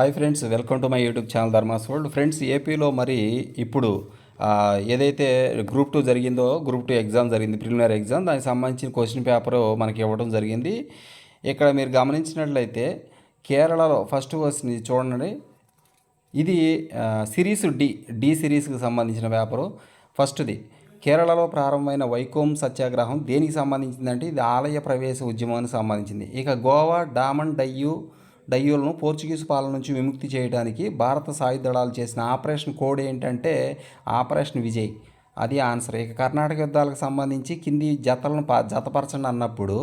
Hi friends welcome to my YouTube channel Dharmas world friends ఏపీలో మరి ఇప్పుడు ఏదైతే గ్రూప్ టూ జరిగిందో గ్రూప్ టూ ఎగ్జామ్ జరిగింది ప్రిలిమినరీ ఎగ్జామ్ దానికి సంబంధించిన క్వశ్చన్ పేపర్ మనకి ఇవ్వడం జరిగింది. ఇక్కడ మీరు గమనించినట్లయితే కేరళలో ఫస్ట్ క్వశ్చన్ చూడండి. ఇది సిరీస్ డి డి సిరీస్కి సంబంధించిన పేపరు ఫస్ట్ది కేరళలో ప్రారంభమైన వైకోమ్ సత్యాగ్రహం దేనికి సంబంధించిందంటే ఇది ఆలయ ప్రవేశ ఉద్యమానికి సంబంధించింది. ఇక గోవా డామన్ డయ్యూ డయ్యూలను పోర్చుగీస్ పాలన నుంచి విముక్తి చేయడానికి భారత సాయుధ దళాలు చేసిన ఆపరేషన్ కోడ్ ఏంటంటే ఆపరేషన్ విజయ్. అది ఆన్సర్. ఇక కర్ణాటక యుద్ధాలకు సంబంధించి కింది జతలను ప జతపరచండి అన్నప్పుడు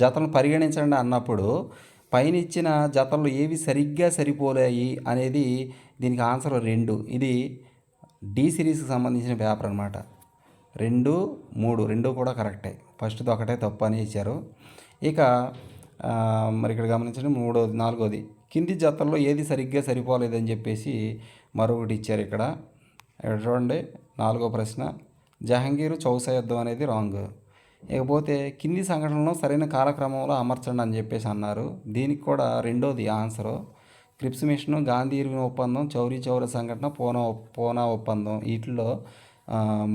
జతలను పరిగణించండి అన్నప్పుడు పైన ఇచ్చిన జతలు ఏవి సరిగ్గా సరిపోలేయి అనేది దీనికి ఆన్సర్ రెండు. ఇది డి సిరీస్కి సంబంధించిన పేపర్ అనమాట రెండు మూడు రెండు కూడా కరెక్టే. ఫస్ట్ది ఒకటే తప్పు అని ఇచ్చారు. ఇక మరి ఇక్కడ గమనించండి మూడోది నాలుగోది. కింది జతల్లో ఏది సరిగ్గా సరిపోలేదని చెప్పేసి మరొకటి ఇచ్చారు ఇక్కడ. చూడండి నాలుగో ప్రశ్న. జహంగీరు చౌసా యుద్ధం అనేది రాంగ్. ఇకపోతే కింది సంఘటనలో సరైన కాలక్రమంలో అమర్చండి అని చెప్పేసి అన్నారు. దీనికి కూడా రెండోది ఆన్సరు క్రిప్స్ మిషన్ గాంధీ ఇరిగిన ఒప్పందం చౌరీ చౌర సంఘటన పోనా పోనా ఒప్పందం. వీటిలో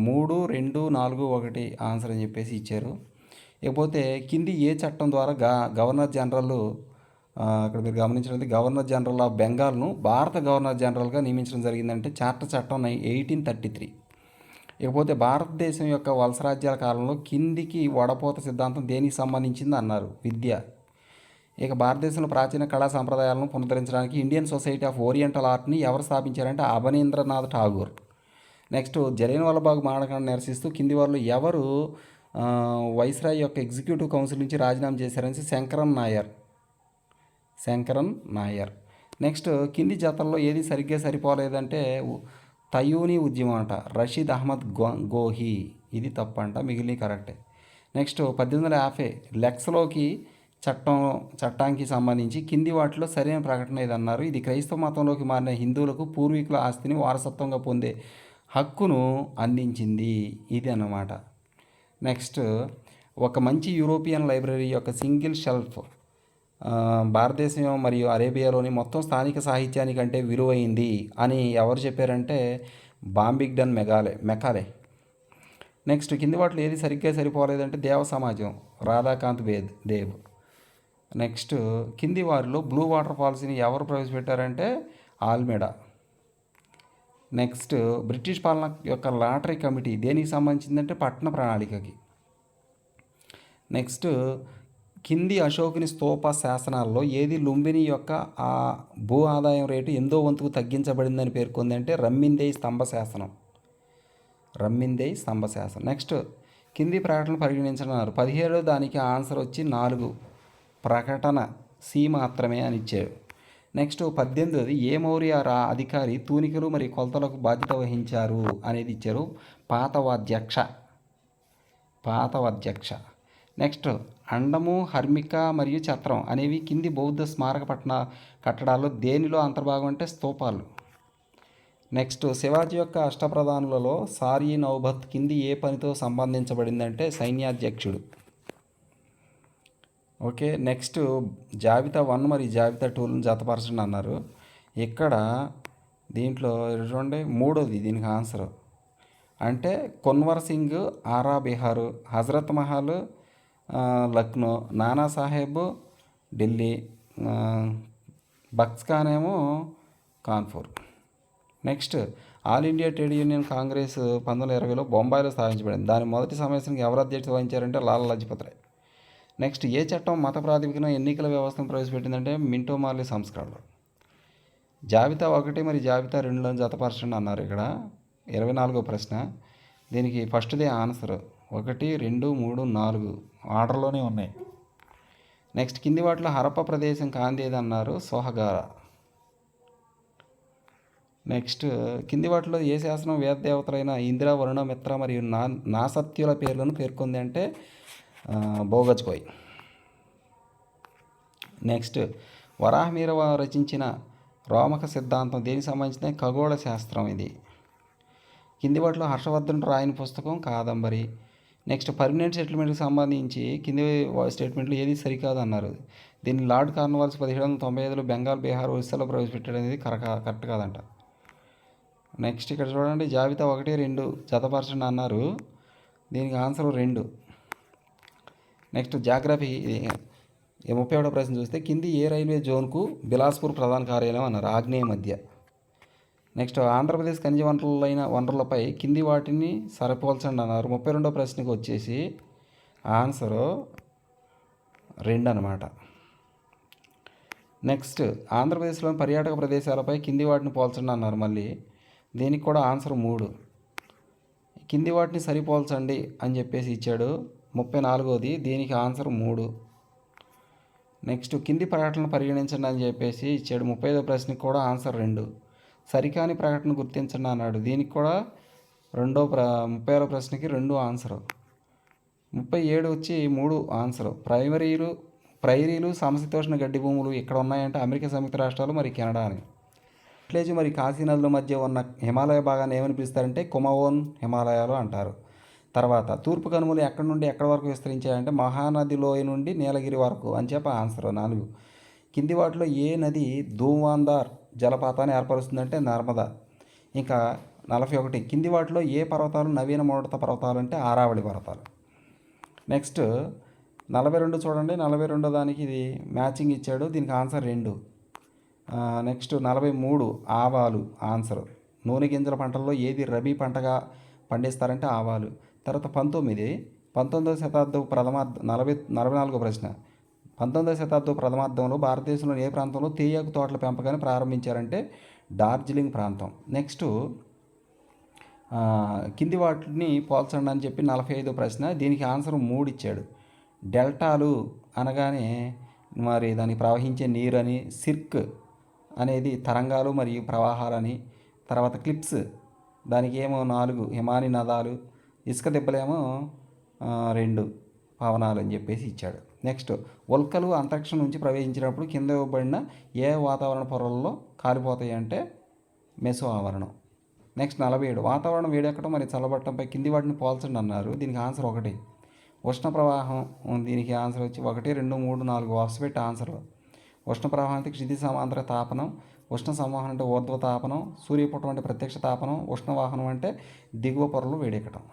మూడు రెండు నాలుగు ఒకటి ఆన్సర్ అని చెప్పేసి ఇచ్చారు. ఇకపోతే కింది ఏ చట్టం ద్వారా గా గవర్నర్ జనరల్ అక్కడ మీరు గమనించినది గవర్నర్ జనరల్ ఆఫ్ బెంగాల్ను భారత గవర్నర్ జనరల్గా నియమించడం జరిగిందంటే చార్టర్ చట్టం ఎయిటీన్ థర్టీ త్రీ ఇకపోతే భారతదేశం యొక్క వలస రాజ్యాల కాలంలో కిందికి వడపోత సిద్ధాంతం దేనికి సంబంధించింది అన్నారు విద్య. ఇక భారతదేశంలో ప్రాచీన కళా సంప్రదాయాలను పునరుద్ధరించడానికి ఇండియన్ సొసైటీ ఆఫ్ ఓరియంటల్ ఆర్ట్ని ఎవరు స్థాపించారంటే అభనీంద్రనాథ్ ఠాగూర్. నెక్స్ట్ జలియన్ వాలాబాగ్ మారణకాండ నిరసిస్తూ కింది వాళ్ళు ఎవరు వైస్రాయ్ యొక్క ఎగ్జిక్యూటివ్ కౌన్సిల్ నుంచి రాజీనామా చేశారని శంకరన్ నాయర్. శంకరన్ నాయర్. నెక్స్ట్ కింది జతల్లో ఏది సరిగ్గా సరిపోలేదంటే తయూని ఉద్యమం అంట. రషీద్ అహ్మద్ గో గోహి. ఇది తప్పంట మిగిలిన కరెక్టే. నెక్స్ట్ పద్దెనిమిది వందల యాభై లెక్స్లోకి చట్టం చట్టానికి సంబంధించి కింది వాటిలో సరైన ప్రకటన ఇది అన్నారు ఇది క్రైస్తవ మతంలోకి మారిన హిందువులకు పూర్వీకుల ఆస్తిని వారసత్వంగా పొందే హక్కును అందించింది. ఇది అన్నమాట. నెక్స్ట్ ఒక మంచి యూరోపియన్ లైబ్రరీ యొక్క సింగిల్ షెల్ఫ్ భారతదేశం మరియు అరేబియాలోని మొత్తం స్థానిక సాహిత్యానికంటే విలువైంది అని ఎవరు చెప్పారంటే బాంబిగ్డన్ మెగాలే మెకాలే. నెక్స్ట్ కింది వాటిలో ఏది సరిగ్గా సరిపోలేదంటే దేవ సమాజం రాధాకాంత్ వేద్ దేవ్. నెక్స్ట్ కింది వారిలో బ్లూ వాటర్ పాలసీని ఎవరు ప్రవేశపెట్టారంటే ఆల్మెడా. నెక్స్ట్ బ్రిటిష్ పాలన యొక్క లాటరీ కమిటీ దేనికి సంబంధించిందంటే పట్టణ ప్రణాళికకి. నెక్స్ట్ కింది అశోకుని స్తూప శాసనాల్లో ఏది లుంబిని యొక్క ఆ భూ ఆదాయం రేటు ఎందో వంతుకు తగ్గించబడిందని పేర్కొంది అంటే రమ్మిందేయి స్తంభ శాసనం. రమ్మిందేయి స్తంభ శాసనం. నెక్స్ట్ కింది ప్రకటనలు పరిగణించనున్నారు. పదిహేడు దానికి ఆన్సర్ వచ్చి నాలుగు ప్రకటన సి మాత్రమే అని ఇచ్చాడు నెక్స్ట్ పద్దెనిమిది ఏ మౌర్య రా అధికారి తూనికలు మరియు కొలతలకు బాధ్యత వహించారు అనేది ఇచ్చారు పాతవాధ్యక్ష పాతవాధ్యక్ష నెక్స్ట్ అండము హర్మిక మరియు చత్రం అనేవి కింది బౌద్ధ స్మారక పట్టణ కట్టడాల్లో దేనిలో అంతర్భాగం అంటే స్తూపాలు. నెక్స్ట్ శివాజీ యొక్క అష్టప్రధానులలో సారీ నౌబత్ కింది ఏ పనితో సంబంధించబడిందంటే సైన్యాధ్యక్షుడు. ఓకే నెక్స్ట్ జాబితా వన్ మరియు జాబితా టూలను జతపరచండి అన్నారు. ఇక్కడ దీంట్లో చూడండి మూడోది దీనికి ఆన్సర్. అంటే కొన్వర్ సింగ్ ఆరా బీహారు హజరత్ మహల్ లక్నో నానా సాహెబ్ ఢిల్లీ బక్స్ఖాన్ బక్స్ ఖాన్ ఏమో Kanpur. Next all India trade union congress పంతొమ్మిది వందల ఇరవైలో బొంబాయిలో స్థాపించబడింది. దాని మొదటి సమావేశానికి ఎవరు అధ్యక్షత వహించారంటే లాలా లజపత్ రాయ్. నెక్స్ట్ ఏ చట్టం మత ప్రాతిపదికన ఎన్నికల వ్యవస్థను ప్రవేశపెట్టిందంటే మింటో మార్లీ సంస్కరణలు. జాబితా ఒకటి మరి జాబితా రెండులో జతపరచండి అన్నారు ఇక్కడ. ఇరవై నాలుగో ప్రశ్న. దీనికి ఫస్ట్దే ఆన్సర్ ఒకటి రెండు మూడు నాలుగు ఆర్డర్లోనే ఉన్నాయి. నెక్స్ట్ కింది వాటిలో హరప్ప ప్రదేశం కాందేది అన్నారు? సోహగార. నెక్స్ట్ కింది వాటిలో ఏ శాసనం వేద దేవతలైన ఇందిరా వరుణ మిత్ర మరియు నా నాసత్యుల పేర్లను పేర్కొంది అంటే బోగజ్కోయ్ నెక్స్ట్ వరాహమీర రచించిన రోమక సిద్ధాంతం దేనికి సంబంధించిన ఖగోళ శాస్త్రం ఇది. కింది వాటిలో హర్షవర్ధన్ రాయని పుస్తకం కాదంబరి. నెక్స్ట్ పర్మనెంట్ సెటిల్మెంట్కి సంబంధించి కింది స్టేట్మెంట్లు ఏది సరికాదు అన్నారు దీన్ని లార్డ్ కార్న్వాల్స్ పదిహేడు వందల తొంభై ఐదులో బెంగాల్ బీహార్ ఒరిస్సాలో ప్రవేశపెట్టడం అనేది కరెక్ట్ కరెక్ట్ కాదంట నెక్స్ట్ ఇక్కడ చూడండి జాబితా ఒకటి రెండు జతపరచండి అన్నారు. దీనికి ఆన్సర్ రెండు. నెక్స్ట్ జాగ్రఫీ ఈ ముప్పై ఒకటో ప్రశ్న చూస్తే కింది ఏ రైల్వే జోన్కు బిలాస్పూర్ ప్రధాన కార్యాలయం అన్నారు? ఆగ్నేయ మధ్య. నెక్స్ట్ ఆంధ్రప్రదేశ్ ఖనిజ వనరులైన వనరులపై కింది వాటిని సరిపోల్చండి అన్నారు. ముప్పై రెండో ప్రశ్నకు వచ్చేసి ఆన్సరు రెండు అనమాట నెక్స్ట్ ఆంధ్రప్రదేశ్లోని పర్యాటక ప్రదేశాలపై కింది వాటిని పోల్చండి అన్నారు మళ్ళీ. దీనికి కూడా ఆన్సర్ మూడు. కింది వాటిని సరిపోల్చండి అని చెప్పేసి ఇచ్చాడు ముప్పై నాలుగోది దీనికి ఆన్సర్ మూడు. నెక్స్ట్ కింది ప్రకటనలు పరిగణించండి అని చెప్పేసి ఇచ్చాడు. ముప్పై ఐదో ప్రశ్నకి కూడా ఆన్సర్ రెండు. సరికాని ప్రకటన గుర్తించండి అన్నాడు. దీనికి కూడా రెండో ప్ర ముప్పై ఆరో ప్రశ్నకి రెండు ఆన్సర్. ముప్పై ఏడు వచ్చి మూడు ఆన్సర్. ప్రైమరీలు ప్రైరీలు సమశీతోష్ణ గడ్డి భూములు ఇక్కడ ఉన్నాయంటే అమెరికా సంయుక్త రాష్ట్రాలు మరి కెనడా అని. అట్లేజు మరి కాశీ నదుల మధ్య ఉన్న హిమాలయ భాగాన్ని ఏమని పిలుస్తారంటే కుమవోన్ హిమాలయాలు అంటారు. తర్వాత తూర్పు కనుమలు ఎక్కడి నుండి ఎక్కడి వరకు విస్తరించాయంటే మహానది లోయ నుండి నీలగిరి వరకు అని చెప్పి ఆన్సర్ నాలుగు. కింది వాటిలో ఏ నది ధూవాందార్ జలపాతాన్ని ఏర్పరుస్తుందంటే నర్మదా. ఇంకా నలభై ఒకటి కింది వాటిలో ఏ పర్వతాలు నవీన మోడత పర్వతాలు అంటే ఆరావళి పర్వతాలు? నెక్స్ట్ నలభై రెండు చూడండి నలభై రెండో దానికి ఇది మ్యాచింగ్ ఇచ్చాడు దీనికి ఆన్సర్ రెండు. నెక్స్ట్ నలభై మూడు ఆవాలు ఆన్సర్. నూనె గింజల పంటల్లో ఏది రబీ పంటగా పండిస్తారంటే ఆవాలు. తర్వాత పంతొమ్మిది పంతొమ్మిదవ శతాబ్దం ప్రథమార్థం నలభై నలభై నాలుగో ప్రశ్న. పంతొమ్మిదవ శతాబ్దం ప్రథమార్థంలో భారతదేశంలోని ఏ ప్రాంతంలో తేయాకు తోటల పెంపకాన్ని ప్రారంభించారంటే డార్జిలింగ్ ప్రాంతం. నెక్స్ట్ కింది వాటిని పోల్చండి అని చెప్పి నలభై ఐదో ప్రశ్న దీనికి ఆన్సర్ మూడు ఇచ్చాడు. డెల్టాలు అనగానే మరి దానికి ప్రవహించే నీరు అని సిర్క్ అనేది తరంగాలు మరియు ప్రవాహాలని తర్వాత క్లిప్స్ దానికి ఏమో నాలుగు హిమాని నదాలు ఇసుక దెబ్బలేమో రెండు పవనాలు అని చెప్పేసి ఇచ్చాడు. నెక్స్ట్ ఉల్కలు అంతరిక్షం నుంచి ప్రవేశించినప్పుడు కింద ఇవ్వబడిన ఏ వాతావరణ పొరల్లో కాలిపోతాయి అంటే మెసో ఆవరణం. నెక్స్ట్ నలభై ఏడు వాతావరణం వేడెక్కడం మరి చల్లబట్టంపై కింది వాటిని పోల్చండి అన్నారు. దీనికి ఆన్సర్ ఒకటి. ఉష్ణ ప్రవాహం దీనికి ఆన్సర్ వచ్చి ఒకటి రెండు మూడు నాలుగు వరుస పెట్టి ఆన్సర్లు ఉష్ణ ప్రవాహానికి క్షితి సమాంతర తాపనం ఉష్ణ సంవహనం అంటే ఊర్ధ్వ తాపనం సూర్యపుటం అంటే ప్రత్యక్ష తాపనం ఉష్ణ వాహనం అంటే దిగువ పొరలు వేడెక్కడం.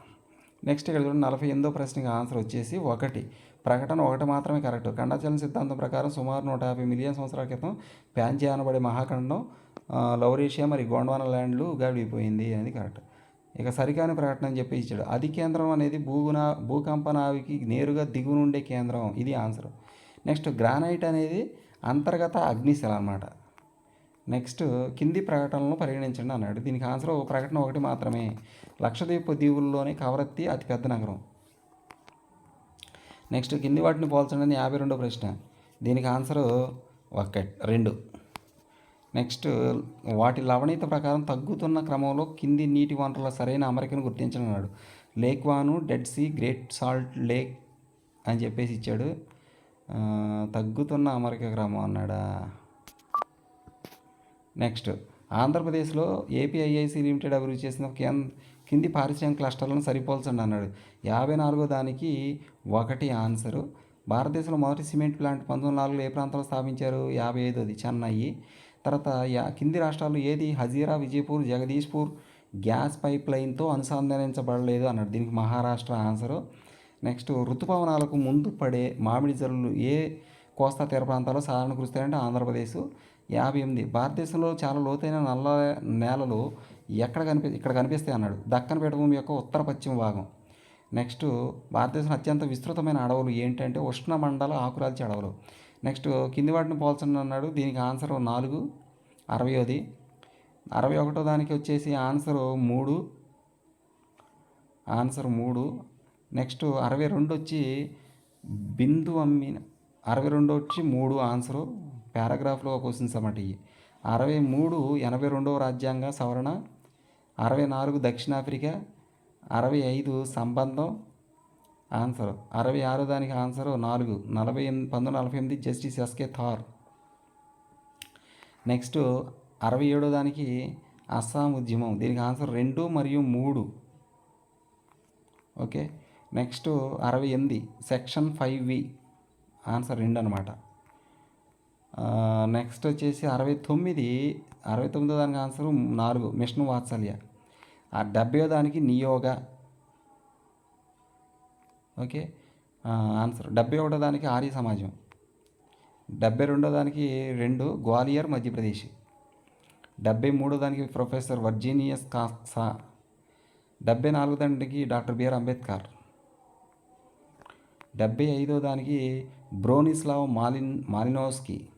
నెక్స్ట్ ఇక్కడ చూడండి నలభై ఎనిమిదో ప్రశ్నకి ఆన్సర్ వచ్చేసి ఒకటి. ప్రకటన ఒకటి మాత్రమే కరెక్ట్. ఖండాచలన సిద్ధాంతం ప్రకారం సుమారు నూట యాభై మిలియన్ సంవత్సరాల క్రితం ప్యాన్ అనబడే మహాఖండం లౌరేషియా మరి గోండ్వానా ల్యాండ్లు గాడిపోయింది అనేది కరెక్ట్. ఇక సరికాని ప్రకటన అని చెప్పి ఇచ్చాడు. అది కేంద్రం అనేది భూగునా భూకంపనావికి నేరుగా దిగునుండే కేంద్రం. ఇది ఆన్సర్. నెక్స్ట్ గ్రానైట్ అనేది అంతర్గత అగ్నిశిల అనమాట నెక్స్ట్ కింది ప్రకటనలను పరిగణించండి అన్నాడు. దీనికి ఆన్సర్ ఒక ప్రకటన ఒకటి మాత్రమే. లక్షద్వీప దీవుల్లోని కవరత్తి అతిపెద్ద నగరం. నెక్స్ట్ కింది వాటిని పోల్చండి యాభై రెండో ప్రశ్న. దీనికి ఆన్సర్ ఒక రెండు. నెక్స్ట్ వాటి లవణీత ప్రకారం తగ్గుతున్న క్రమంలో కింది నీటి వనరుల సరైన అమరికను గుర్తించండి అన్నాడు. Lake Van dead sea great salt lake అని చెప్పేసి ఇచ్చాడు. తగ్గుతున్న అమరిక క్రమం అన్నాడా? నెక్స్ట్. ఆంధ్రప్రదేశ్లో ఏపీఐఐసి లిమిటెడ్ అభివృద్ధి చేసిన కింది పారిశ్రామిక క్లస్టర్లను సరిపోల్చండి అన్నాడు. యాభై నాలుగో దానికి ఒకటి ఆన్సరు. భారతదేశంలో మొదటి సిమెంట్ ప్లాంట్ పంతొమ్మిది నాలుగులో ఏ ప్రాంతంలో స్థాపించారు? యాభై ఐదోది చెన్నై. తర్వాత యా కింది రాష్ట్రాలు ఏది? హజీరా విజయపూర్ జగదీష్పూర్ గ్యాస్ పైప్ లైన్తో అనుసంధానించబడలేదు అన్నాడు. దీనికి మహారాష్ట్ర ఆన్సరు. నెక్స్ట్ ఋతుపవనాలకు ముందు పడే మామిడి జల్లులు ఏ కోస్తా తీర ప్రాంతాల్లో సాధారణ కురుస్తాయంటే ఆంధ్రప్రదేశ్. యాభై ఎనిమిది. భారతదేశంలో చాలా లోతైన నల్ల నేలలు ఎక్కడ కనిపి ఇక్కడ కనిపిస్తాయి అన్నాడు. దక్కన్ పీఠభూమి యొక్క ఉత్తర పశ్చిమ భాగం. నెక్స్ట్ భారతదేశంలో అత్యంత విస్తృతమైన అడవులు ఏంటంటే ఉష్ణ మండల ఆకురాల్చి అడవులు. నెక్స్ట్ కింది వాటిని పోల్చండి అన్నాడు. దీనికి ఆన్సర్ నాలుగు అరవయోది అరవై ఒకటో దానికి వచ్చేసి ఆన్సర్ మూడు ఆన్సర్ మూడు. నెక్స్ట్ అరవై రెండు వచ్చి బిందు అమ్మిన అరవై రెండు వచ్చి మూడు ఆన్సరు పారాగ్రాఫ్లో క్వశ్చన్స్ అన్నమాట ఇవి అరవై మూడు ఎనభై రెండవ రాజ్యాంగ సవరణ అరవై నాలుగు దక్షిణాఫ్రికా అరవై ఐదు సంబంధం ఆన్సర్. అరవై ఆరు దానికి ఆన్సర్ నాలుగు. నలభై ఎనిమిది పంతొమ్మిది నలభై ఎనిమిది జస్టిస్ ఎస్కే థార్. నెక్స్ట్ అరవై ఏడో దానికి అస్సాం ఉద్యమం. దీనికి ఆన్సర్ రెండు మరియు మూడు. ఓకే. నెక్స్ట్ అరవై ఎనిమిది సెక్షన్ ఫైవ్ వి. ఆన్సర్ రెండు అనమాట నెక్స్ట్ వచ్చేసి అరవై తొమ్మిది అరవై తొమ్మిదో దానికి ఆన్సర్ నాలుగు మిషన్ వాత్సల్య. ఆ డెబ్బయో దానికి నియోగ. ఓకే? ఆన్సర్ డెబ్బై ఒకటో దానికి ఆర్య సమాజం. డెబ్బై రెండో దానికి రెండు గ్వాలియర్ మధ్యప్రదేశ్. డెబ్బై మూడో దానికి ప్రొఫెసర్ వర్జీనియస్ కాక్సా డెబ్బై నాలుగో దానికి డాక్టర్ బిఆర్ అంబేద్కర్. డెబ్బై ఐదో దానికి బ్రోనిస్లావ్ మాలిన్ మాలినోస్కి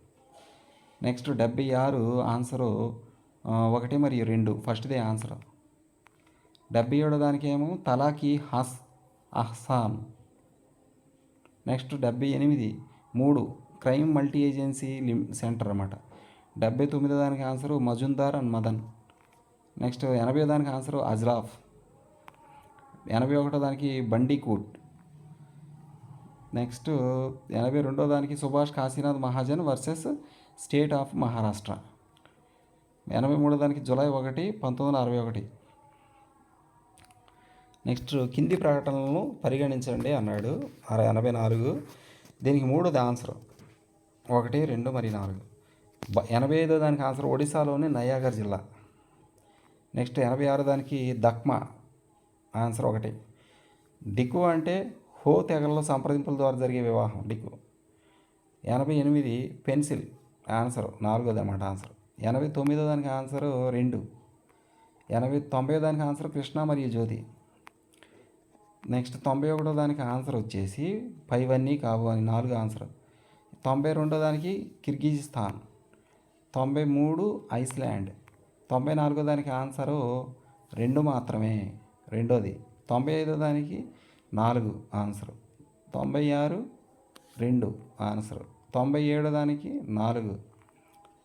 నెక్స్ట్ డెబ్బై ఆరు ఆన్సరు ఒకటి మరియు రెండు. ఫస్ట్దే ఆన్సర్. డెబ్బై ఏడో దానికి ఏమో తలాకి హస్ అహ్సాన్. నెక్స్ట్ డెబ్బై ఎనిమిది. మూడు. క్రైమ్ మల్టీ ఏజెన్సీ లిమ్ సెంటర్ అనమాట డెబ్బై తొమ్మిదో దానికి answer Majumdar and Madan. Next ఎనభై దానికి ఆన్సరు అజ్రాఫ్. ఎనభై ఒకటో దానికి బండీకూట్. నెక్స్ట్ ఎనభై రెండో దానికి Subhash Kashinath Mahajan versus state of Maharashtra. ఎనభై మూడో దానికి జూలై ఒకటి పంతొమ్మిది వందల అరవై ఒకటి. నెక్స్ట్ కింది ప్రకటనలను పరిగణించండి అన్నాడు. ఎనభై నాలుగు. దీనికి మూడోది ఆన్సర్. ఒకటి రెండు మరి నాలుగు. ఎనభై ఐదో దానికి ఆన్సర్ ఒడిశాలోని నయాగర్ జిల్లా. నెక్స్ట్ ఎనభై ఆరు దానికి దక్మా. ఆన్సర్ ఒకటి. డిక్కు అంటే హో తెగల్లో సంప్రదింపుల ద్వారా జరిగే వివాహం. డిక్కు. ఎనభై ఎనిమిది పెన్సిల్. ఆన్సర్ నాలుగోది అనమాట ఆన్సర్. ఎనభై తొమ్మిదో దానికి ఆన్సర్ రెండు. ఎనభై తొంభై దానికి ఆన్సర్ కృష్ణ మరియు జ్యోతి. నెక్స్ట్ తొంభై ఒకటో దానికి ఆన్సర్ వచ్చేసి పైవన్నీ కావు అని నాలుగు ఆన్సర్. తొంభై రెండో దానికి కిర్గిజిస్తాన్. తొంభై మూడు ఐస్లాండ్. తొంభై నాలుగో దానికి ఆన్సరు రెండు మాత్రమే రెండోది. తొంభై ఐదో దానికి నాలుగు ఆన్సర్. తొంభై ఆరు రెండు ఆన్సరు. తొంభై ఏడో దానికి నాలుగు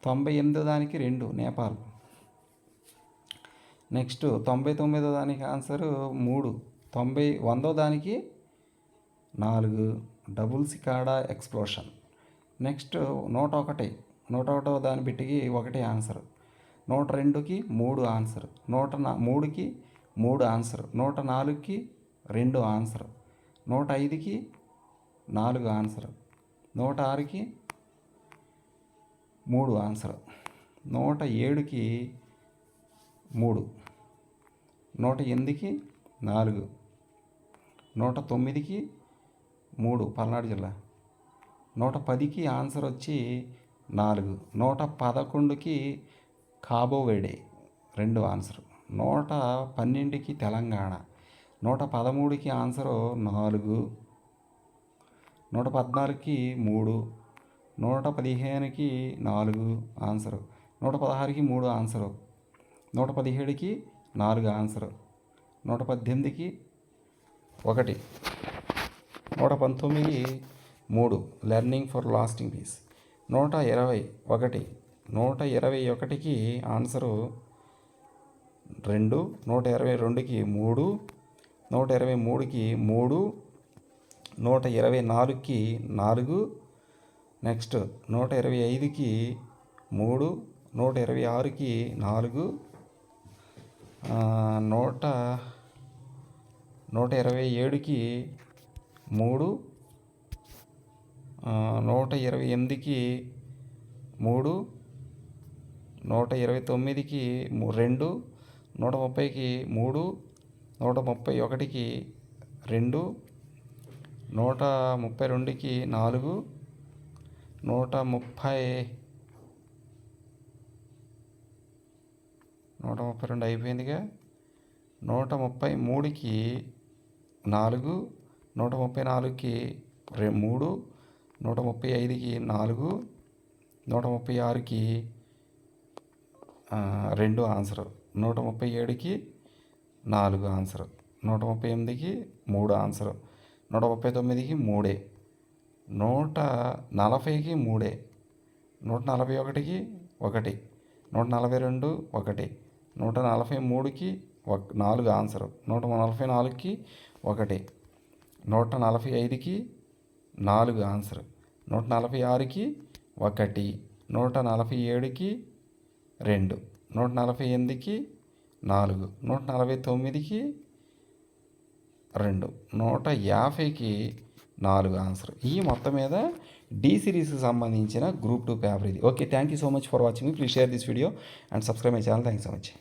తొంభై ఎనిమిదో దానికి రెండు నేపాల్. నెక్స్ట్ తొంభై తొమ్మిదో దానికి ఆన్సర్ మూడు తొంభై వందో దానికి నాలుగు. Double cicada explosion. నెక్స్ట్ నూట ఒకటి నూట ఒకటో దాని బిట్టికి ఒకటి ఆన్సర్ నూట రెండుకి మూడు ఆన్సర్ నూట నా మూడుకి మూడు ఆన్సర్ నూట నాలుగుకి రెండు ఆన్సర్ నూట ఐదుకి నాలుగు ఆన్సర్. నూట ఆరుకి మూడు ఆన్సర్. నూట ఏడుకి మూడు. నూట ఎనిమిదికి నాలుగు. నూట తొమ్మిదికి మూడు పల్నాడు జిల్లా. నూట పదికి ఆన్సర్ వచ్చి నాలుగు. నూట పదకొండుకి కాబోవేడే రెండు ఆన్సర్. నూట పన్నెండుకి తెలంగాణ. నూట పదమూడుకి ఆన్సరు నాలుగు. నూట పద్నాలుగుకి మూడు నూట పదిహేనుకి నాలుగు ఆన్సరు నూట పదహారుకి మూడు ఆన్సరు నూట పదిహేడుకి నాలుగు ఆన్సరు నూట పద్దెనిమిదికి ఒకటి నూట పంతొమ్మిది మూడు లెర్నింగ్ ఫర్ లాస్టింగ్ పీస్ నూట ఇరవై ఒకటి నూట ఇరవై ఒకటికి ఆన్సరు రెండు నూట ఇరవై రెండుకి మూడు నూట ఇరవై మూడుకి మూడు నూట ఇరవై నాలుగుకి నాలుగు నెక్స్ట్ నూట ఇరవై ఐదుకి మూడు నూట ఇరవై ఆరుకి నాలుగు నూట నూట ఇరవై ఏడుకి మూడు నూట ఇరవై ఎనిమిదికి మూడు నూట ఇరవై తొమ్మిదికి రెండు నూట ముప్పైకి మూడు నూట ముప్పై ఒకటికి రెండు నూట ముప్పై రెండుకి నాలుగు నూట ముప్పై నూట ముప్పై రెండు అయిపోయిందిగా నూట ముప్పై మూడుకి నాలుగు నూట ముప్పై నాలుగుకి రే మూడు నూట ముప్పై ఐదుకి నాలుగు నూట ముప్పై ఆరుకి రెండు ఆన్సర్ నూట ముప్పై ఏడుకి నాలుగు ఆన్సర్ నూట ముప్పై ఎనిమిదికి మూడు ఆన్సర్. నూట ముప్పై తొమ్మిదికి మూడే. నూట నలభైకి మూడే. నూట నలభై ఒకటికి ఒకటి. నూట నలభై రెండు ఒకటి. నూట నలభై మూడుకి ఒక నాలుగు ఆన్సర్. నూట నలభై నాలుగుకి ఒకటి. నూట నలభై ఐదుకి నాలుగు ఆన్సర్. నూట నలభై ఆరుకి ఒకటి. నూట నలభై ఏడుకి రెండు. నూట నలభై ఎనిమిదికి నాలుగు. నూట నలభై తొమ్మిదికి రెండు. నూట యాభైకి నాలుగు ఆన్సర్. ఈ మొత్తం మీద డి సిరీస్కి సంబంధించిన గ్రూప్ టూ పేపర్ ఇది. Okay thank you so much for watching please share this video and subscribe my channel. Thank so much.